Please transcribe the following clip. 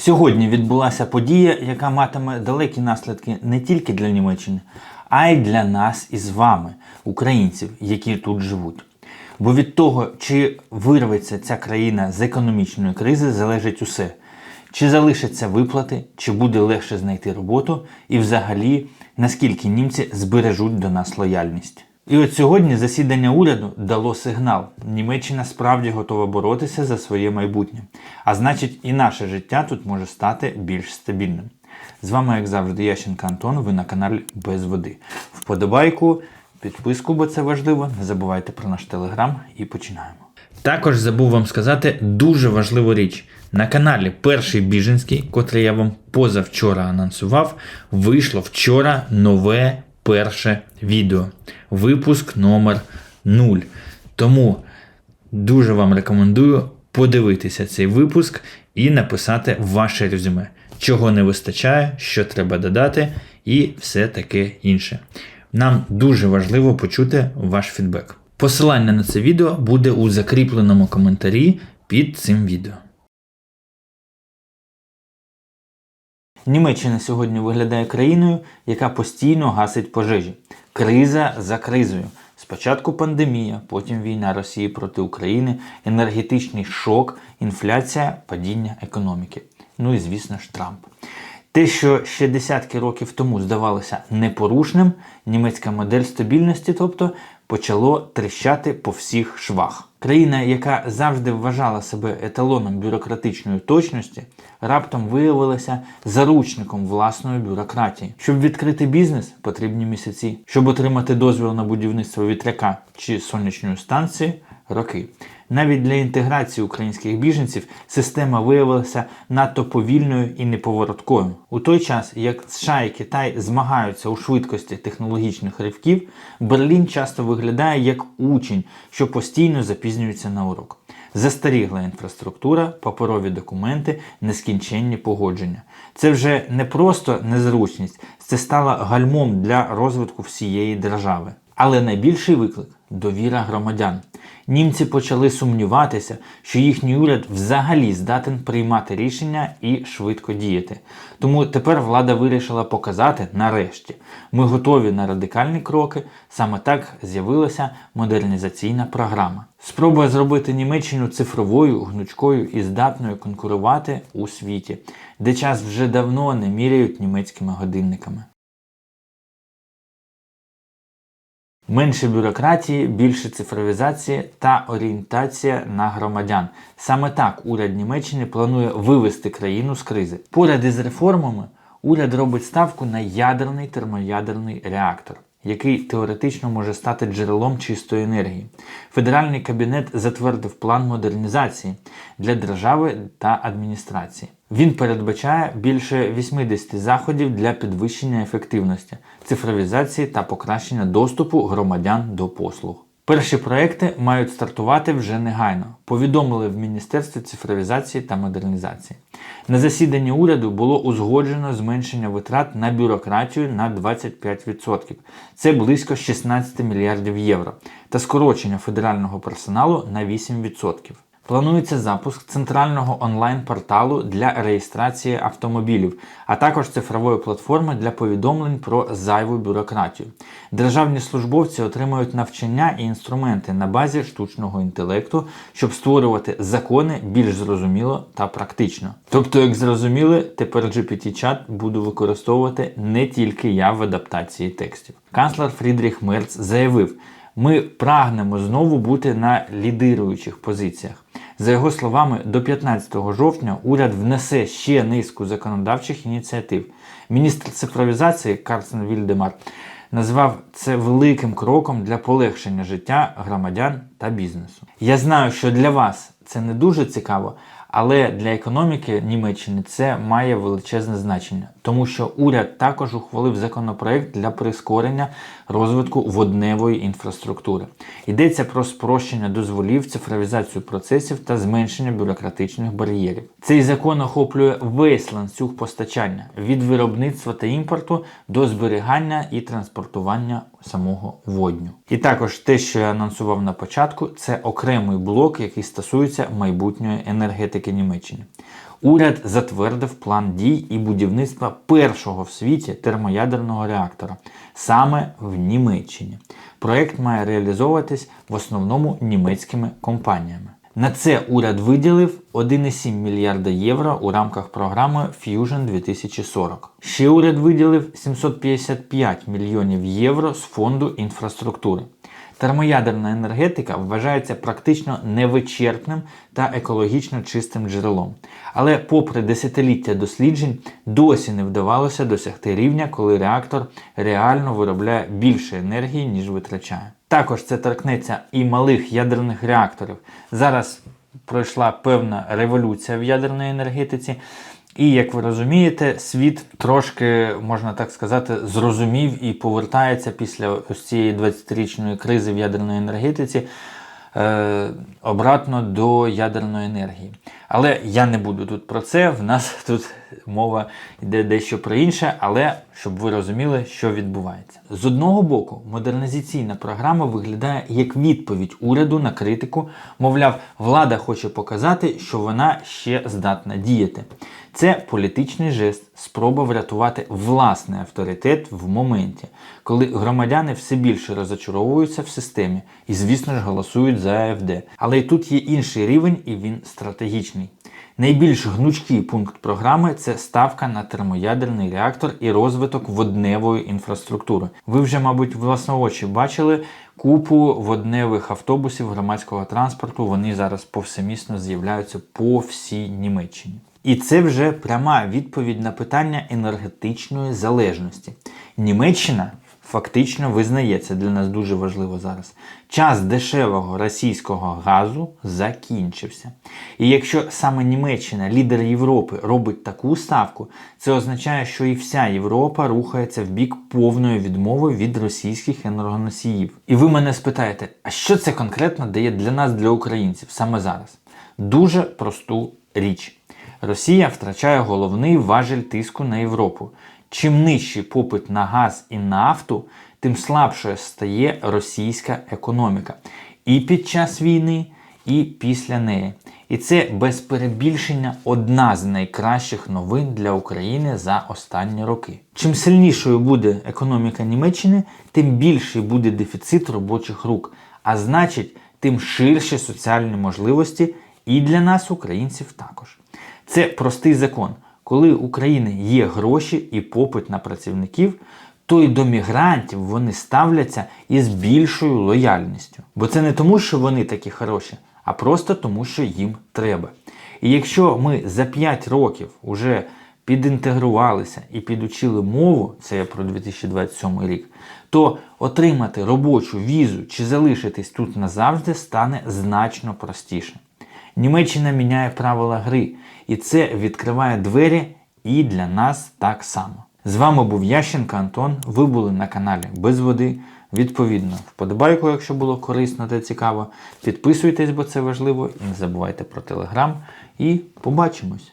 Сьогодні відбулася подія, яка матиме далекі наслідки не тільки для Німеччини, а й для нас із вами, українців, які тут живуть. Бо від того, чи вирветься ця країна з економічної кризи, залежить усе. Чи залишаться виплати, чи буде легше знайти роботу, і взагалі наскільки німці збережуть до нас лояльність. І от сьогодні засідання уряду дало сигнал: Німеччина справді готова боротися за своє майбутнє. А значить, і наше життя тут може стати більш стабільним. З вами, як завжди, Ященко Антон. Ви на каналі Без води. Вподобайку, підписку, бо це важливо. Не забувайте про наш телеграм і починаємо. Також забув вам сказати дуже важливу річ. На каналі Перший Біженський, котрий я вам позавчора анонсував, вийшло вчора нове перше відео. Випуск номер 0. Тому дуже вам рекомендую подивитися цей випуск і написати ваше резюме, чого не вистачає, що треба додати, і все таке інше. Нам дуже важливо почути ваш фідбек. Посилання на це відео буде у закріпленому коментарі під цим відео. Німеччина сьогодні виглядає країною, яка постійно гасить пожежі. Криза за кризою. Спочатку пандемія, потім війна Росії проти України, енергетичний шок, інфляція, падіння економіки. Ну і звісно ж Трамп. Те, що ще десятки років тому здавалося непорушним, німецька модель стабільності, тобто, почало тріщати по всіх швах. Країна, яка завжди вважала себе еталоном бюрократичної точності, раптом виявилася заручником власної бюрократії. Щоб відкрити бізнес, потрібні місяці. Щоб отримати дозвіл на будівництво вітряка чи сонячної станції роки. Навіть для інтеграції українських біженців система виявилася надто повільною і неповоротковою. У той час, як США і Китай змагаються у швидкості технологічних ривків, Берлін часто виглядає як учень, що постійно запізнюється на урок. Застарігла інфраструктура, паперові документи, нескінченні погодження. Це вже не просто незручність, це стало гальмом для розвитку всієї держави. Але найбільший виклик довіра громадян. Німці почали сумніватися, що їхній уряд взагалі здатен приймати рішення і швидко діяти. Тому тепер влада вирішила показати нарешті, ми готові на радикальні кроки. Саме так з'явилася модернізаційна програма. Спробує зробити Німеччину цифровою, гнучкою і здатною конкурувати у світі, де час вже давно не міряють німецькими годинниками. Менше бюрократії, більше цифровізації та орієнтація на громадян. Саме так уряд Німеччини планує вивести країну з кризи. Поряд із реформами уряд робить ставку на ядерний термоядерний реактор. Який теоретично може стати джерелом чистої енергії. Федеральний кабінет затвердив план модернізації для держави та адміністрації. Він передбачає більше 80 заходів для підвищення ефективності, цифровізації та покращення доступу громадян до послуг. Перші проекти мають стартувати вже негайно, повідомили в Міністерстві цифровізації та модернізації. На засіданні уряду було узгоджено зменшення витрат на бюрократію на 25%. Це близько 16 мільярдів євро, та скорочення федерального персоналу на 8%. Планується запуск центрального онлайн-порталу для реєстрації автомобілів, а також цифрової платформи для повідомлень про зайву бюрократію. Державні службовці отримають навчання і інструменти на базі штучного інтелекту, щоб створювати закони більш зрозуміло та практично. Тобто, як зрозуміли, тепер GPT-чат буду використовувати не тільки я в адаптації текстів. Канцлер Фрідріх Мерц заявив. Ми прагнемо знову бути на лідируючих позиціях. За його словами, до 15 жовтня уряд внесе ще низку законодавчих ініціатив. Міністр цифровізації Карсен Вільдемар назвав це великим кроком для полегшення життя громадян та бізнесу. Я знаю, що для вас це не дуже цікаво, але для економіки Німеччини це має величезне значення, тому що уряд також ухвалив законопроект для прискорення розвитку водневої інфраструктури. Йдеться про спрощення дозволів, цифровізацію процесів та зменшення бюрократичних бар'єрів. Цей закон охоплює весь ланцюг постачання від виробництва та імпорту до зберігання і транспортування самого водню. І також те, що я анонсував на початку, це окремий блок, який стосується майбутньої енергетики Німеччини. Уряд затвердив план дій і будівництва першого в світі термоядерного реактора саме в Німеччині. Проект має реалізовуватись в основному німецькими компаніями. На це уряд виділив 1,7 мільярда євро у рамках програми Fusion 2040. Ще уряд виділив 755 мільйонів євро з фонду інфраструктури. Термоядерна енергетика вважається практично невичерпним та екологічно чистим джерелом. Але, попри десятиліття досліджень, досі не вдавалося досягти рівня, коли реактор реально виробляє більше енергії, ніж витрачає. Також це торкнеться і малих ядерних реакторів. Зараз пройшла певна революція в ядерній енергетиці. І як ви розумієте, світ трошки, можна так сказати, зрозумів і повертається після ось цієї 20-річної кризи в ядерної енергетиці е, обратно до ядерної енергії. Але я не буду тут про це. В нас тут мова йде дещо про інше, але щоб ви розуміли, що відбувається. З одного боку, модернізаційна програма виглядає як відповідь уряду на критику. Мовляв, влада хоче показати, що вона ще здатна діяти. Це політичний жест, спроба врятувати власний авторитет в моменті, коли громадяни все більше розочаровуються в системі і, звісно ж, голосують за АФД. Але і тут є інший рівень, і він стратегічний. Найбільш гнучкий пункт програми це ставка на термоядерний реактор і розвиток водневої інфраструктури. Ви вже, мабуть, власноочі бачили купу водневих автобусів громадського транспорту. Вони зараз повсемісно з'являються по всій Німеччині. І це вже пряма відповідь на питання енергетичної залежності. Німеччина фактично визнає це для нас дуже важливо зараз. Час дешевого російського газу закінчився. І якщо саме Німеччина, лідер Європи, робить таку ставку, це означає, що і вся Європа рухається в бік повної відмови від російських енергоносіїв. І ви мене спитаєте, а що це конкретно дає для нас, для українців, саме зараз? Дуже просту річ. Росія втрачає головний важель тиску на Європу. Чим нижчий попит на газ і нафту, тим слабшою стає російська економіка і під час війни, і після неї. І це без перебільшення одна з найкращих новин для України за останні роки. Чим сильнішою буде економіка Німеччини, тим більший буде дефіцит робочих рук, а значить, тим ширші соціальні можливості і для нас, українців, також. Це простий закон. Коли у України є гроші і попит на працівників, то й до мігрантів вони ставляться із більшою лояльністю. Бо це не тому, що вони такі хороші, а просто тому, що їм треба. І якщо ми за 5 років вже підінтегрувалися і підучили мову, це я про 2027 рік, то отримати робочу візу чи залишитись тут назавжди стане значно простіше. Німеччина міняє правила гри, і це відкриває двері і для нас так само. З вами був Ященко Антон. Ви були на каналі Без води. Відповідно, вподобайку, якщо було корисно та цікаво. Підписуйтесь, бо це важливо. І не забувайте про телеграм. І побачимось!